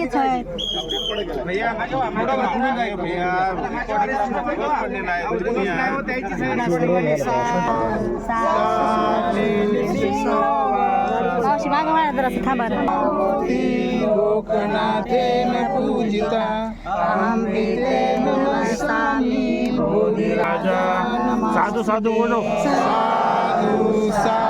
मागेच आहे. मावशी मागं म्हणा जरा थांबा ना. लोकनाथेन पूजिता साधू साधू बोलो. साधु साधु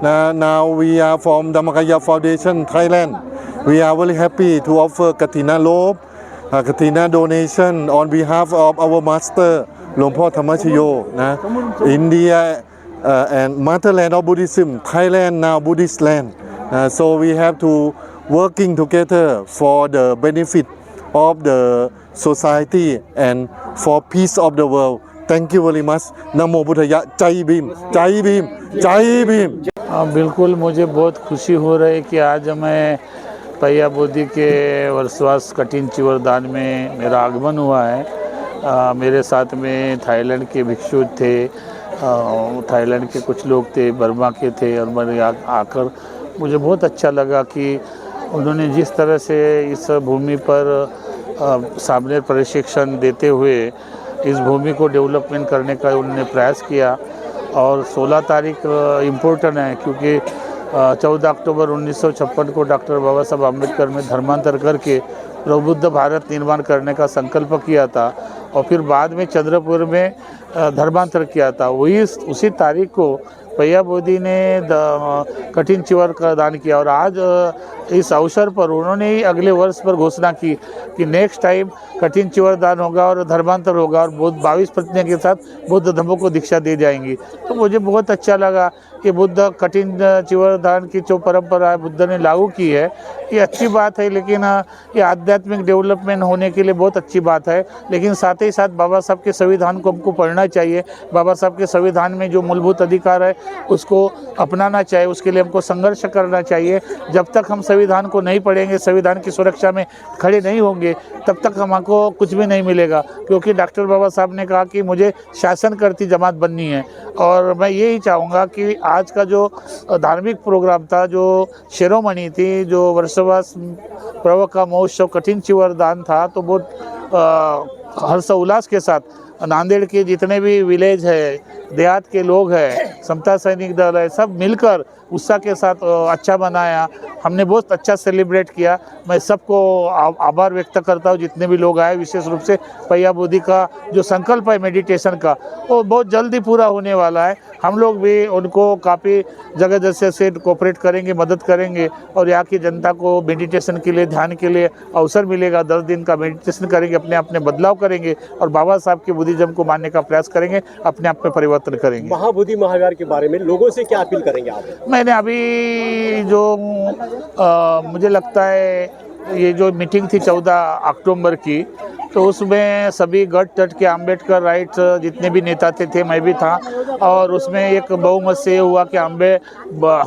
Now, now we are from Dhammakaya Foundation, Thailand. We are very happy to offer Katina Lob, uh, Katina donation on behalf of our master, Lompo Thammachayo, na, India uh, and motherland of Buddhism, Thailand now Buddhist land. Uh, so we have to working together for the benefit of the society and for peace of the world. Thank you very much. Namo Buddhaya. Jai Bhim. Jai Bhim. Jai Bhim. हाँ बिल्कुल मुझे बहुत खुशी हो रही है कि आज मैं पैया बोधी के वर्षवास कठिन चिवरदान में मेरा आगमन हुआ है। आ, मेरे साथ में थाईलैंड के भिक्षु थे थाईलैंड के कुछ लोग थे बर्मा के थे और आ, आकर मुझे बहुत अच्छा लगा कि उन्होंने जिस तरह से इस भूमि पर सामने प्रशिक्षण देते हुए इस भूमि को डेवलपमेंट करने का उन्होंने प्रयास किया। और 16 तारीख इम्पोर्टेंट है क्योंकि चौदह अक्टूबर 1956 को डॉक्टर बाबा साहब अंबेडकर ने धर्मांतर करके प्रबुद्ध भारत निर्माण करने का संकल्प किया था और फिर बाद में चंद्रपुर में धर्मांतर किया था। वही उसी तारीख को भैया बोधी ने द- कठिन चिवर का दान किया और आज इस अवसर पर उन्होंने ही अगले वर्ष पर घोषणा की कि नेक्स्ट टाइम कठिन चिवर दान होगा और धर्मांतर होगा और बौद्ध बाईस प्रतिज्ञा के साथ बौद्ध धर्मों को दीक्षा दी जाएंगी। तो मुझे बहुत अच्छा लगा कि बुद्ध कठिन चिवर दान की जो परंपरा बुद्ध ने लागू की है, ये अच्छी बात है, लेकिन ये आध्यात्मिक डेवलपमेंट होने के लिए बहुत अच्छी बात है। लेकिन साथ ही साथ बाबा साहब के संविधान को हमको पढ़ना चाहिए। बाबा साहब के संविधान में जो मूलभूत अधिकार है, उसको अपनाना चाहिए, उसके लिए हमको संघर्ष करना चाहिए। जब तक हम संविधान को नहीं पढ़ेंगे, संविधान की सुरक्षा में खड़े नहीं होंगे, तब तक हमको कुछ भी नहीं मिलेगा। क्योंकि डॉक्टर बाबा साहब ने कहा कि मुझे शासन करती जमात बननी है। और मैं यही चाहूँगा कि आज का जो धार्मिक प्रोग्राम था, जो शिरोमणि थी, जो वर्षवास प्रव का महोत्सव, कठिन चिवर दान था तो बहुत हर्ष उल्लास के साथ नांदेड़ के जितने भी विलेज है, देहात के लोग हैं, समता सैनिक दल है, सब मिलकर उत्साह के साथ अच्छा बनाया हमने बहुत अच्छा सेलिब्रेट किया। मैं सबको आभार व्यक्त करता हूँ, जितने भी लोग आए, विशेष रूप से पैया बोधी का जो संकल्प है मेडिटेशन का, वो बहुत जल्दी पूरा होने वाला है। हम लोग भी उनको काफ़ी जगह जैसे से कोऑपरेट करेंगे, मदद करेंगे और यहाँ की जनता को मेडिटेशन के लिए, ध्यान के लिए अवसर मिलेगा। दस दिन का मेडिटेशन करेंगे अपने अपने बदलाव करेंगे और बाबा साहब के बुद्धिज्म को मानने का प्रयास करेंगे, अपने आप में परिवर्तन करेंगे। महाबुद्धि महावीर के बारे में लोगों से क्या अपील करेंगे आप? मैंने अभी जो आ, मुझे लगता है ये जो मीटिंग थी चौदह अक्टूबर की तो उसमें सभी गट तट के आम्बेडकर राइट जितने भी नेता थे थे मैं भी था। और उसमें एक बहुमत से हुआ कि अम्बे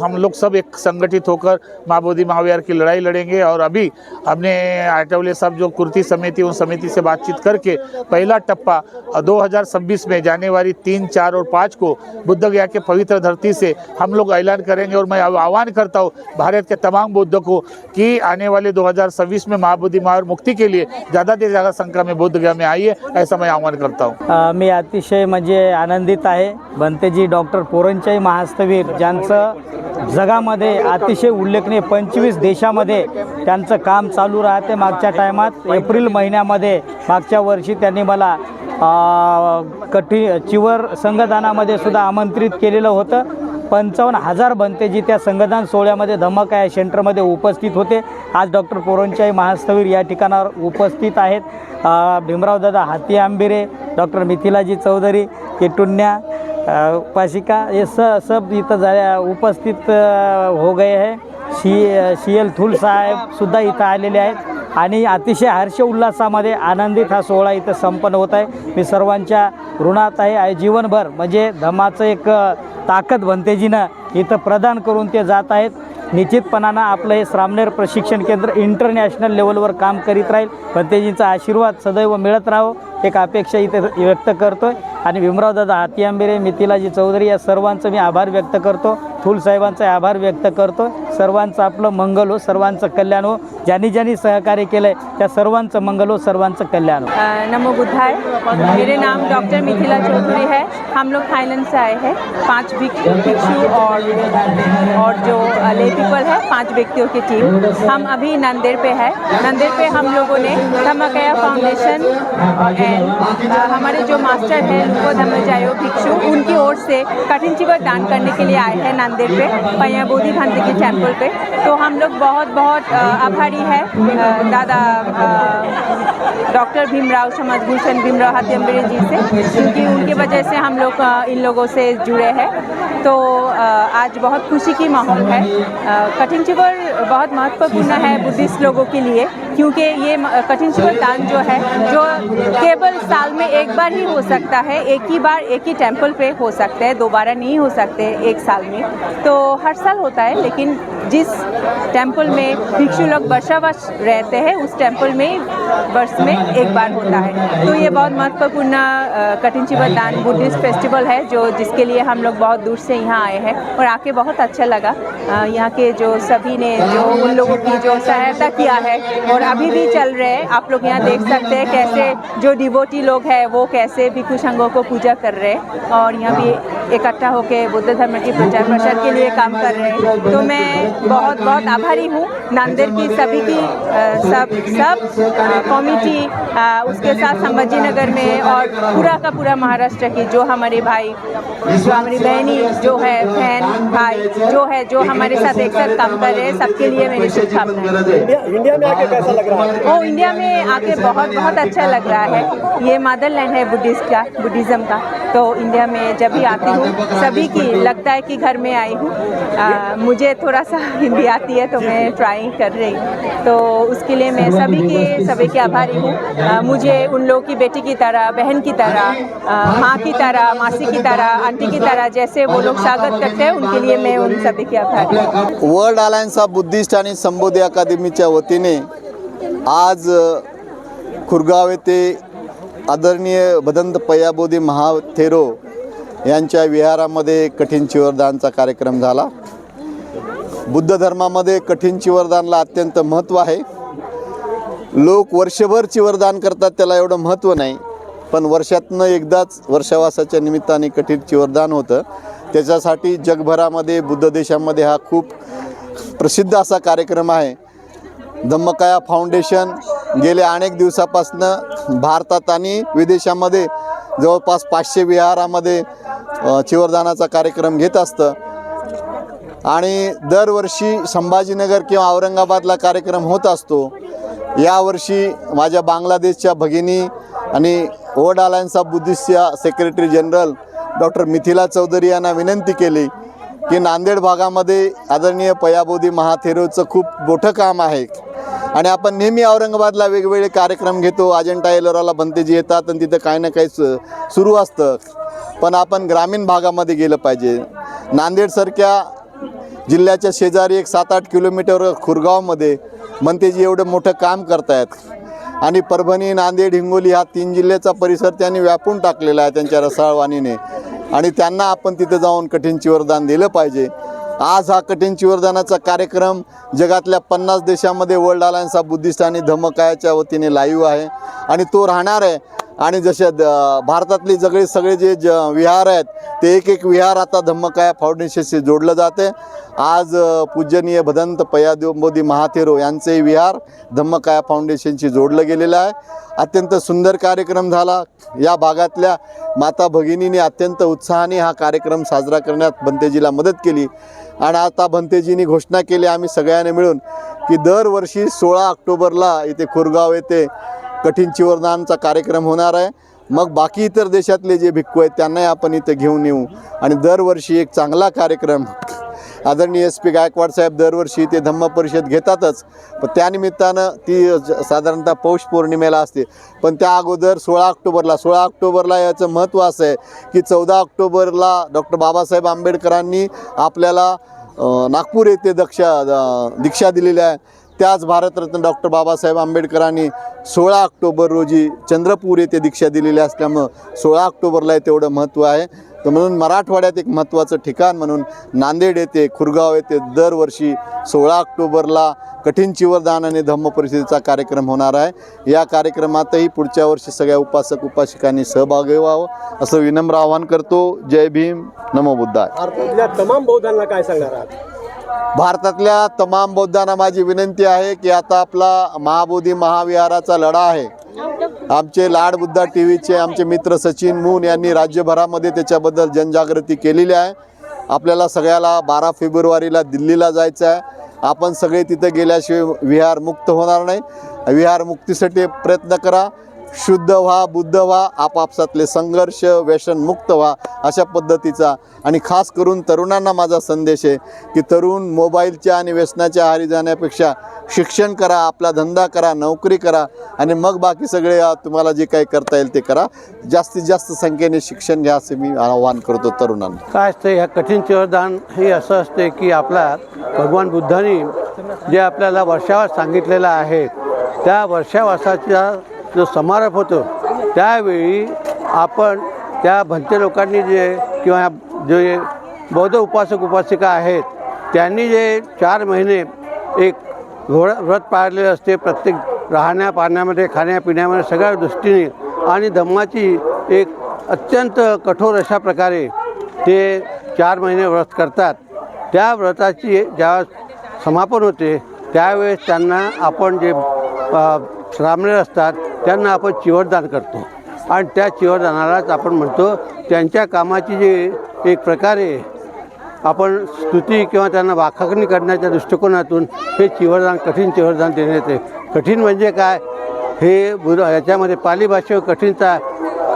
हम लोग सब एक संगठित होकर माँ बोधी महाविहार की लड़ाई लड़ेंगे। और अभी हमने आटवले साहब जो कुर्ती समिति उन समिति से बातचीत करके पहला टप्पा अ, 2026 में जनवरी तीन चार और पाँच को बुद्ध गया के पवित्र धरती से हम लोग ऐलान करेंगे। और मैं आह्वान करता हूँ भारत के तमाम बुद्ध को कि आने वाले 2026 में महाबोधि और मुक्ति के लिए ज़्यादा से ज़्यादा संख्या में बौद्ध गया में आइए ऐसा मैं आह्वान करता हूँ। मी अतिशय म्हणजे आनंदित आहे. बनतेजी डॉक्टर पोरंचाई महास्तवीर ज्यांचं जगामध्ये अतिशय उल्लेखनीय पंचवीस देशामध्ये त्यांचं काम चालू राहते मागच्या टायमात. एप्रिल महिन्यामध्ये मागच्या वर्षी त्यांनी मला कठी चिवर संघदानामध्ये सुद्धा आमंत्रित केलेलं होतं. पंचावन्न हजार बनते जी त्या संगदान सोहळ्यामध्ये धमक या सेंटरमध्ये उपस्थित होते. आज डॉक्टर पोरंचाई महास्तवीर या ठिकाणावर उपस्थित आहेत. भीमरावदादा भीमराव दादा हाती आंबिरे डॉक्टर मिथिलाजी चौधरी किटुन्या अ, उपासिका स सब इथं झाल्या उपस्थित हो गए आहे शी शी एल थुल साहेबसुद्धा इथं आलेले आहेत. आणि अतिशय हर्ष उल्हासामध्ये आनंदित हा सोहळा इथं संपन्न होत आहे. मी सर्वांच्या ऋणात आहे. आहे जीवनभर म्हणजे धमाचं एक ताकद भंतेजीनं इथं प्रदान करून ते जात आहेत. निश्चितपणानं आपलं हे श्रामनेर प्रशिक्षण केंद्र इंटरनॅशनल लेवलवर काम करीत राहील. भंतेजींचा आशीर्वाद सदैव मिळत राहो. एक अपेक्षा इथे व्यक्त करतो आहे आणि भीमराव दादा हाती मिथिलाजी चौधरी या सर्वांचं मी आभार व्यक्त करतो. फुलसाहेबांचा आभार व्यक्त करतो सर्वांचं आपलं मंगल हो सर्वांचं कल्याण हो. ज्यांनी ज्यांनी सहकार्य केलं आहे त्या सर्वांचं मंगल हो सर्वांचं कल्याण हो. नमो बुद्धाय. मेरे नाम डॉक्टर मिथिला चौधरी है. हम लोग थाईलैंड से आए हैं. पांच भिक्षु और और जो ले पीपल है पांच व्यक्तियों की टीम। हम अभी नंदेड़ पे है। नंदेड़ पे हम लोगों ने धम्मकया फाउंडेशन एंड हमारे जो मास्टर हैं लुको धम्मजायो भिक्षु, उनकी ओर से कठिन चीवर दान करने के लिए आए हैं नांदेड़ पे, पैया बोधि भंत के टेंपल पे। तो हम लोग बहुत बहुत आभारी है। दादा डॉक्टर भीमराव समाज भूषण भीमराव हत्यम्बरे जी से, क्योंकि उनकी वजह से हम लोग इन लोगों से जुड़े हैं। तो आज बहुत खुशी की माहौल है। कठिन चिवर बहुत महत्वपूर्ण है बुद्धिस्ट लोगों के लिए, क्योंकि ये कठिन चिवर दान जो है, जो केवल साल में एक बार ही हो सकता है। एक ही बार एक ही टेंपल पे हो सकते हैं, दोबारा नहीं हो सकते एक साल में। तो हर साल होता है, लेकिन जिस टेंपल में भिक्षु लोग वर्षावर्ष रहते हैं, उस टेंपल में वर्ष में एक बार होता है। तो ये बहुत महत्वपूर्ण कठिन चिवर दान बुद्धिस्ट फेस्टिवल है, जो जिसके लिए हम लोग बहुत दूर से यहाँ आए हैं। और आके बहुत अच्छा लगा। यहाँ के जो सभी ने, जो उन लोगों की जो सहायता किया है, और अभी भी चल रहे हैं। आप लोग यहाँ देख सकते हैं कैसे जो डिवोटी लोग हैं वो कैसे भिक्षु संघों को पूजा कर रहे हैं और यहाँ भी इकट्ठा होकर बुद्ध धर्म की प्रचार प्रसार के लिए काम कर रहे हैं। तो मैं बहुत बहुत आभारी हूँ नांदेड़ की सभी की सब सब कमिटी उसके साथ संभाजी नगर में और पूरा का पूरा महाराष्ट्र की जो हमारे भाई जो हमारी बहनी जो है बहन भाई जो है जो हमारे साथ एक साथ काम कर रहे हैं सबके लिए मेरी शुभकामनाएँ। इंडिया इंडिया में आके कैसा लग रहा है? ओ इंडिया में आके बहुत बहुत अच्छा लग रहा है। ये मदरलैंड है बुद्धिस्ट का, बुद्धिज़्म का। तो इंडिया में जब भी आती हूँ, सभी की लगता है कि घर में आई हूँ। मुझे थोड़ा सा हिंदी आती है तो मैं ट्राई कर रही हूँ। तो उसके लिए मैं सभी के सभी के आभारी हूँ। मुझे उन लोगों की बेटी की तरह, बहन की तरह माँ की तरह, मासी की तरह, आंटी की तरह जैसे वो लोग स्वागत करते हैं, उनके लिए मैं उन सभी की आभारी वर्ल्ड अलायन्स ऑफ़ बुद्धिस्ट आणि संबोधी अकादमीच्या वतीने आज, खुरगाव आदरणीय भदंत पयाबोधी महाथेरो यांच्या विहारामध्ये कठीण चिवरदानचा कार्यक्रम झाला. बुद्ध धर्मामध्ये कठीण चिवरदानला अत्यंत महत्त्व आहे. लोक वर्षभर चिवरदान करतात त्याला एवढं महत्त्व नाही. पण वर्षातनं एकदाच वर्षावासाच्या निमित्ताने कठीण चिवरदान होतं. त्याच्यासाठी जगभरामध्ये बुद्ध देशामध्ये हा खूप प्रसिद्ध असा कार्यक्रम आहे. धम्मकाया फाउंडेशन गेल्या अनेक दिवसापासनं भारतात आणि विदेशामध्ये जवळपास पाचशे विहारामध्ये चिवरदानाचा कार्यक्रम घेत असतं. आणि दरवर्षी संभाजीनगर किंवा औरंगाबादला कार्यक्रम होत असतो. यावर्षी माझ्या बांगलादेशच्या भगिनी आणि world alliance of बुद्धिस्टच्या secretary general doctor Mithila Chowdhury यांना विनंती केली की नांदेड भागामध्ये आदरणीय पयाबोधी महाथेरोचं खूप मोठं काम आहे. आणि आपण नेहमी औरंगाबादला वेगवेगळे कार्यक्रम घेतो. अजंठा एलोराला भंतेजी येतात आणि तिथं काही ना काही सुरू असतं. पण आपण ग्रामीण भागामध्ये गेलं पाहिजे. नांदेडसारख्या जिल्ह्याच्या शेजारी एक सात आठ किलोमीटर खुरगावमध्ये मंतेजी एवढं मोठं काम करतायत. आणि परभणी नांदेड हिंगोली हा तीन जिल्ह्याचा परिसर त्यांनी व्यापून टाकलेला आहे त्यांच्या रसाळवाणीने. आणि त्यांना आपण तिथं जाऊन कठीण चिवरदान दिलं पाहिजे. आज हा कठीण चिवरदानाचा कार्यक्रम जगातल्या पन्नास देशामध्ये वर्ल्ड अलायन्स ऑफ बुद्धिस्ट आणि धम्मकायाच्या वतीने लाईव्ह आहे. आणि तो राहणार आहे आणि जसे द भारतातली सगळे सगळे जे ज विहार आहेत ते एक एक विहार आता धम्मकाया फाउंडेशनशी जोडलं जाते. आज पूजनीय भदंत पयादोंबोधी महाथेरो यांचे विहार धम्मकाया फाउंडेशनशी जोडलं गेलेलं आहे. अत्यंत सुंदर कार्यक्रम झाला. या भागातल्या माता भगिनीने अत्यंत उत्साहाने हा कार्यक्रम साजरा करण्यात भंतेजीला मदत केली. आणि आता भंतेजींनी घोषणा केली आम्ही सगळ्यांनी मिळून की दरवर्षी सोळा ऑक्टोबरला इथे खुरगाव येथे कठीण चिवरदानचा कार्यक्रम होणार आहे. मग बाकी इतर देशातले जे भिक्खू आहेत त्यांनाही आपण इथं घेऊन येऊ. आणि दरवर्षी एक चांगला कार्यक्रम. आदरणीय एस पी गायकवाड साहेब दरवर्षी ते धम्म परिषद घेतातच. पण त्यानिमित्तानं ती साधारणतः पौष पौर्णिमेला असते. पण त्या अगोदर सोळा ऑक्टोबरला सोळा ऑक्टोबरला याचं महत्त्व असं आहे की चौदा ऑक्टोबरला डॉक्टर बाबासाहेब आंबेडकरांनी आपल्याला नागपूर येथे दक्षा द- दीक्षा दिलेल्या आहे. त्याच भारतरत्न डॉक्टर बाबासाहेब आंबेडकरांनी सोळा ऑक्टोबर रोजी चंद्रपूर येथे दीक्षा दिलेली असल्यामुळं सोळा ऑक्टोबरला तेवढं महत्त्व आहे. तर म्हणून मराठवाड्यात एक महत्त्वाचं ठिकाण म्हणून नांदेड येथे खुरगाव येथे दरवर्षी सोळा ऑक्टोबरला कठीण चिवरदान आणि धम्म परिषदेचा कार्यक्रम होणार आहे. या कार्यक्रमातही पुढच्या वर्षी सगळ्या उपासक उपासिकांनी सहभागी व्हावं असं विनम्र आवाहन करतो. जय भीम. नमो बुद्धाय. भारतातल्या तमाम बौद्धांना काय सांगणार आहात? भारतातल्या तमाम बौद्धांना माझी विनंती आहे की आता आपला महाबोधी महाविहाराचा लढा आहे. आमचे लाड बुद्धा टी व्हीचे आमचे मित्र सचिन मून यांनी राज्यभरामध्ये त्याच्याबद्दल जनजागृती केलेली आहे. आपल्याला सगळ्याला बारा फेब्रुवारीला दिल्लीला जायचं आहे. आपण सगळे तिथे गेल्याशिवाय विहार मुक्त होणार नाही. विहार मुक्तीसाठी प्रयत्न करा. शुद्ध व्हा बुद्ध व्हा आपापसातले संघर्ष व्यसनमुक्त व्हा अशा पद्धतीचा. आणि खास करून तरुणांना माझा संदेश आहे की तरुण मोबाईलच्या आणि व्यसनाच्या आहारी जाण्यापेक्षा शिक्षण करा आपला धंदा करा नोकरी करा आणि मग बाकी सगळे तुम्हाला जे काही करता येईल ते करा. जास्तीत जास्त संख्येने शिक्षण घ्या असे मी आवाहन करतो तरुणांना. काय असते ह्या कठीण चिवरदान हे असं असते की आपला भगवान बुद्धांनी जे आपल्याला वर्षावास सांगितलेलं आहे त्या वर्षावासाच्या जो समारोप होतो त्यावेळी आपण त्या भंते लोकांनी जे किंवा जे बौद्ध उपासक उपासिका आहेत त्यांनी जे चार महिने एक घोड व्रत पाळलेले असते प्रत्येक राहण्या पाण्यामध्ये खाण्यापिण्यामध्ये सगळ्या दृष्टीने आणि धम्माची एक अत्यंत कठोर अशा प्रकारे ते चार महिने व्रत करतात. त्या व्रताची ज्या समापन होते त्यावेळेस त्यांना आपण जे अ, श्रामणे असतात त्यांना आपण चिवरदान करतो. आणि त्या चिवरदानालाच आपण म्हणतो त्यांच्या कामाची जी एक प्रकारे आपण स्तुती किंवा त्यांना वाखाकणी करण्याच्या दृष्टिकोनातून हे चिवरदान कठीण चिवरदान देण्यात येते. कठीण म्हणजे काय? हे बुध याच्यामध्ये पाली भाषेवर कठीणचा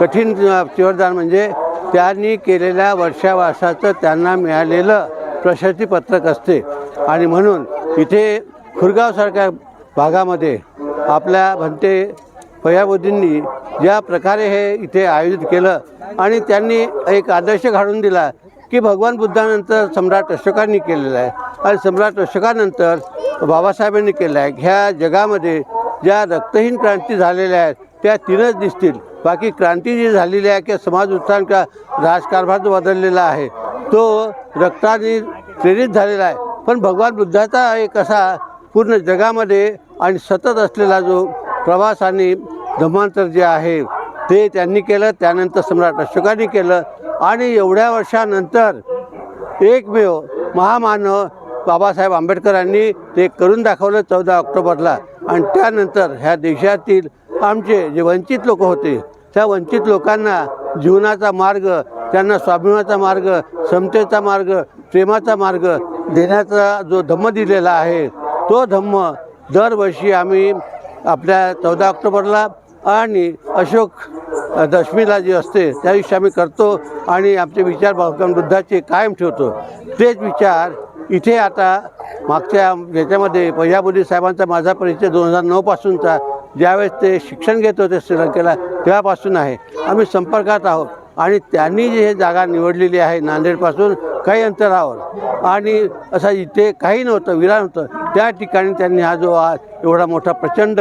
कठीण चिवरदान म्हणजे त्यांनी केलेल्या वर्षावासाचं त्यांना मिळालेलं प्रशस्तीपत्रक असते. आणि म्हणून इथे खुरगावसारख्या भागामध्ये आपल्या भंते पयाबुद्धींनी ज्या प्रकारे हे इथे आयोजित केलं आणि त्यांनी एक आदर्श घालून दिला की भगवान बुद्धानंतर सम्राट अशोकांनी केलेलं आहे. आणि सम्राट अशोकानंतर बाबासाहेबांनी केलं आहे. ह्या जगामध्ये ज्या रक्तहीन क्रांती झालेल्या आहेत त्या तीनच दिसतील. बाकी क्रांती जी झालेली आहे किंवा समाज उत्थान का राजकारभार जो बदललेला आहे तो रक्ताने प्रेरित झालेला आहे. पण भगवान बुद्धाचा एक असा पूर्ण जगामध्ये आणि सतत असलेला जो प्रवास आणि धर्मांतर जे आहे ते त्यांनी केलं त्यानंतर सम्राट अशोकांनी केलं आणि एवढ्या वर्षानंतर एकमेव महामानव बाबासाहेब आंबेडकरांनी ते करून दाखवलं चौदा ऑक्टोबरला. आणि त्यानंतर ह्या देशातील आमचे जे वंचित लोक होते त्या वंचित लोकांना जीवनाचा मार्ग त्यांना स्वाभिमानाचा मार्ग समतेचा मार्ग प्रेमाचा मार्ग देण्याचा जो धम्म दिलेला आहे तो धम्म दरवर्षी आम्ही आपल्या चौदा ऑक्टोबरला आणि अशोक दशमीला जी असते त्या दिवशी आम्ही करतो आणि आमचे विचार भगवान बुद्धाचे कायम ठेवतो. तेच विचार इथे आता मागच्या याच्यामध्ये पंजाबुद्धी साहेबांचा माझा परिचय दोन हजार नऊपासूनचा ज्यावेळेस ते शिक्षण घेत होते श्रीलंकेला तेव्हापासून आहे. आम्ही संपर्कात आहोत आणि त्यांनी जी हे जागा निवडलेली आहे नांदेडपासून काही अंतरावर आणि असं इथे काही नव्हतं विरा नव्हतं. त्या ठिकाणी त्यांनी हा जो आज एवढा मोठा प्रचंड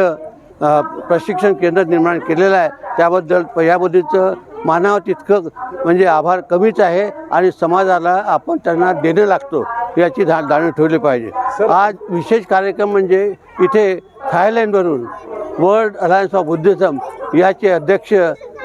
प्रशिक्षण केंद्र निर्माण केलेलं आहे. त्याबद्दल पयाबुद्धीचं मानावं तितकं म्हणजे आभार कमीच आहे आणि समाजाला आपण त्यांना देणं लागतो याची धा जाणीव ठेवली पाहिजे. आज विशेष कार्यक्रम म्हणजे इथे थायलंडवरून वर्ल्ड अलायन्स ऑफ बुद्धिझम याचे अध्यक्ष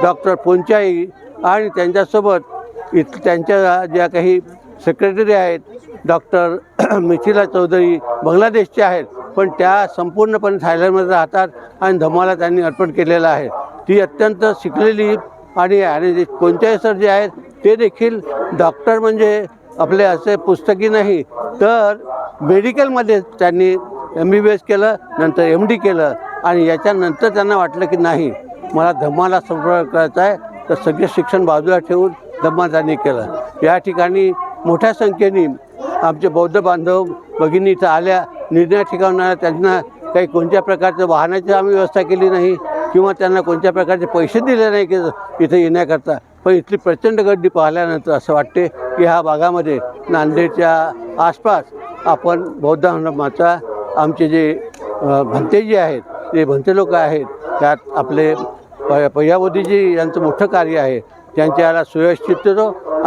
डॉक्टर पोंचाई आणि त्यांच्यासोबत इत त्यांच्या ज्या काही सेक्रेटरी आहेत डॉक्टर मिथिला चौधरी बांगलादेशचे आहेत. पण त्या संपूर्णपणे थायलंडमध्ये राहतात आणि धम्माला त्यांनी अर्पण केलेलं आहे. ती अत्यंत शिकलेली आणि आणि जे कोणत्याही सर जे आहेत ते देखील डॉक्टर म्हणजे आपले असे पुस्तकी नाही तर मेडिकलमध्ये त्यांनी एम बी बी एस केलं नंतर एम डी केलं आणि याच्यानंतर त्यांना वाटलं की नाही मला धम्माला संपर्क करायचा आहे तर सगळे शिक्षण बाजूला ठेवून धम्मा त्यांनी केलं. या ठिकाणी मोठ्या संख्येने आमचे बौद्ध बांधव भगिनी इथं आल्या निर्णय ठिकाणा त्यांना काही कोणत्या प्रकारच्या वाहनाची आम्ही व्यवस्था केली नाही किंवा त्यांना कोणत्या प्रकारचे पैसे दिले नाही की इथं येण्याकरता. पण इथली प्रचंड गर्दी पाहिल्यानंतर असं वाटते की ह्या भागामध्ये नांदेडच्या आसपास आपण बौद्ध धर्माचा आमचे जे भंते जे आहेत जे भंते लोक आहेत त्यात आपले प यांचं मोठं कार्य आहे. त्यांच्या याला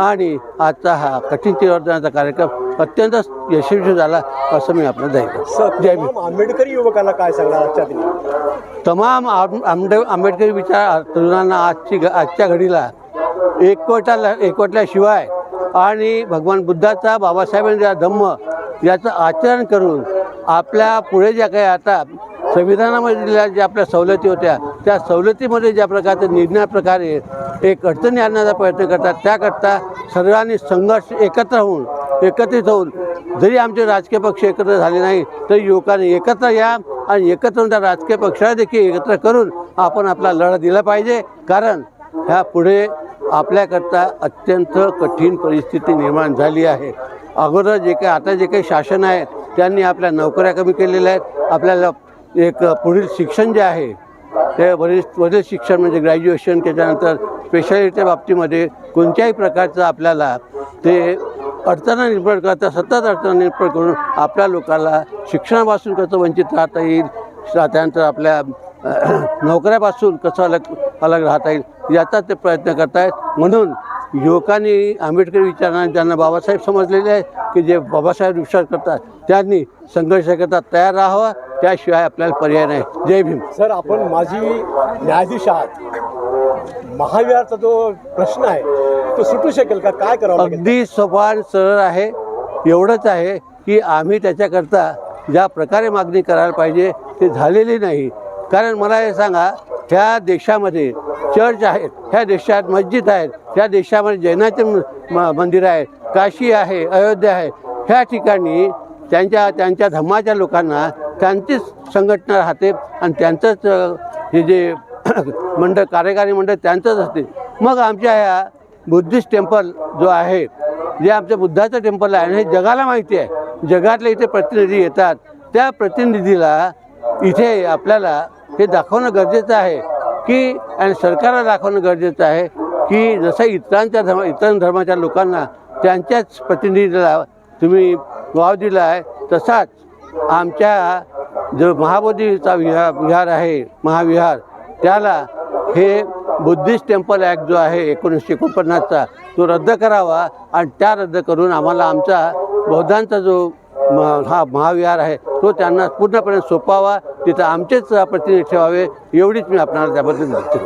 आणि आजचा हा कठीण चिरवर्धनाचा कार्यक्रम अत्यंत यशस्वी झाला असं मी आपल्याला जाईल जय आंबेडकरी युवकांना काय सांगणार आजच्या दिनी? तमाम आम- आंबे आंबेडकरी विचार तरुणांना आजची आजच्या घडीला एकवटाला एकवटल्याशिवाय आणि भगवान बुद्धाचा बाबासाहेबांचा धम्म याचं आचरण करून आपल्या पुढे ज्या काही आता संविधानामधल्या ज्या आपल्या सवलती होत्या त्या सवलतीमध्ये ज्या प्रकारचे निर्णय प्रकारे एक अडचणी आणण्याचा प्रयत्न करतात त्याकरता सर्वांनी संघर्ष एकत्र होऊन एकत्रित होऊन. जरी आमचे राजकीय पक्ष एकत्र झाले नाही तरी युवकांनी एकत्र या आणि एकत्र त्या राजकीय पक्षाला देखील एकत्र करून आपण आपला लढा दिला पाहिजे. कारण ह्या पुढे आपल्याकरता अत्यंत कठीण परिस्थिती निर्माण झाली आहे. अगोदर जे काही आता जे काही शासन आहे त्यांनी आपल्या नोकऱ्या कमी केलेल्या आहेत. आपल्याला एक पुढील शिक्षण जे आहे ते वरिष्ठ वरील शिक्षण म्हणजे ग्रॅज्युएशन त्याच्यानंतर स्पेशालिटीच्या बाबतीमध्ये कोणत्याही प्रकारचं आपल्याला ते अडचणा निर्माण करता सतत अडचणा निर्माण करून आपल्या लोकांना शिक्षणापासून कसं वंचित राहता येईल त्यानंतर आपल्या नोकऱ्यापासून कसं अलग अलग राहता येईल याचा ते प्रयत्न करतायत. म्हणून युवकांनी आंबेडकर विचारांना ज्यांना बाबासाहेब समजलेले आहे की जे बाबासाहेब विचार करतात त्यांनी संघर्ष करता तयार राहावं. त्याशिवाय आपल्याला पर्याय नाही. जय भीम. सर आपण माजी न्यायाधीश आहात. महाविहारचा जो प्रश्न आहे तो सुटू शकेल का? काय करावं अगदी सोपान सरळ आहे. एवढंच आहे की आम्ही त्याच्याकरता ज्या प्रकारे मागणी करायला पाहिजे ते झालेली नाही. कारण मला हे सांगा ह्या देशामध्ये चर्च आहेत ह्या देशात मस्जिद आहेत ह्या देशामध्ये जैनाचे म- मंदिर आहे काशी आहे अयोध्या आहे ह्या ठिकाणी त्यांच्या त्यांच्या धर्माच्या लोकांना त्यांचीच संघटना राहते आणि त्यांचंच हे जे मंडळ कार्यकारी मंडळ त्यांचंच असते. मग आमच्या ह्या बुद्धिस्ट टेम्पल जो आहे जे आमचं बुद्धाचं टेम्पल आहे आणि हे जगाला माहिती आहे जगातले इथे प्रतिनिधी येतात त्या प्रतिनिधीला इथे आपल्याला हे दाखवणं गरजेचं आहे की आणि सरकारला दाखवणं गरजेचं आहे की जसं इतरांच्या धर्म इतर धर्माच्या लोकांना त्यांच्याच प्रतिनिधीला तुम्ही वाव दिला आहे तसाच आमच्या जो महाबोधीचा विहार विहार आहे महाविहार त्याला हे बुद्धिस्ट टेम्पल ॲक्ट जो आहे एकोणीसशे एकोणपन्नासचा तो रद्द करावा आणि त्या रद्द करून आम्हाला आमचा बौद्धांचा जो हा महाविहार आहे तो त्यांना पूर्णपणे सोपावा तिथं आमचेच प्रतिनिधी ठेवावे एवढीच मी आपणाला त्याबद्दल विनंती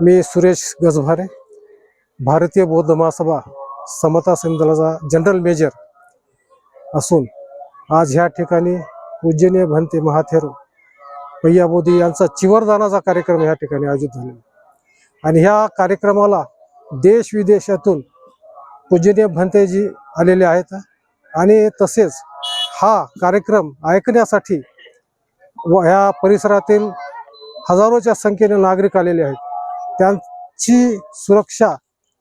मी सुरेश गजभारे भारतीय बौद्ध महासभा समता दलाचा जनरल मेजर असून आज ह्या ठिकाणी पूजनीय भंते महाथेरू भैया मोदी यांचा चिवरदानाचा कार्यक्रम ह्या ठिकाणी आयोजित झालेला आणि ह्या कार्यक्रमाला देश विदेशातून पूजनीय भंतेजी आलेले आहेत आणि तसेच हा कार्यक्रम ऐकण्यासाठी व ह्या परिसरातील हजारोच्या संख्येने नागरिक आलेले आहेत. त्यांची सुरक्षा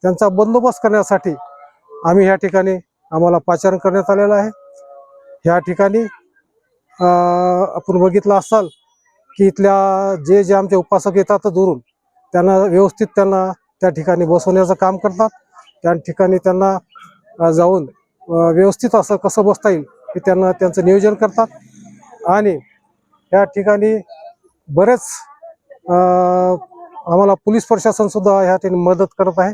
त्यांचा बंदोबस्त करण्यासाठी आम्ही ह्या ठिकाणी आम्हाला पाचारण करण्यात आलेलं आहे. ह्या ठिकाणी आपण बघितलं असाल की इथल्या जे जे आमचे उपासक येतात दुरून त्यांना व्यवस्थित त्यांना त्या ठिकाणी बसवण्याचं काम करतात. त्या ठिकाणी त्यांना जाऊन व्यवस्थित असं कसं बसता येईल हे त्यांना त्यांचं नियोजन करतात. आणि या ठिकाणी बरेच आम्हाला पोलीस प्रशासन सुद्धा ह्या ठिकाणी मदत करत आहे.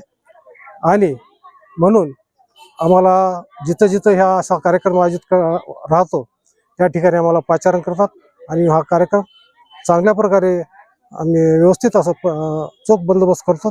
आणि म्हणून आम्हाला जिथं जिथं ह्या असा कार्यक्रम आयोजित राहतो त्या ठिकाणी आम्हाला पाचारण करतात. आणि हा कार्यक्रम चांगल्या प्रकारे आम्ही व्यवस्थित असं प- चोख बंदोबस्त करतो.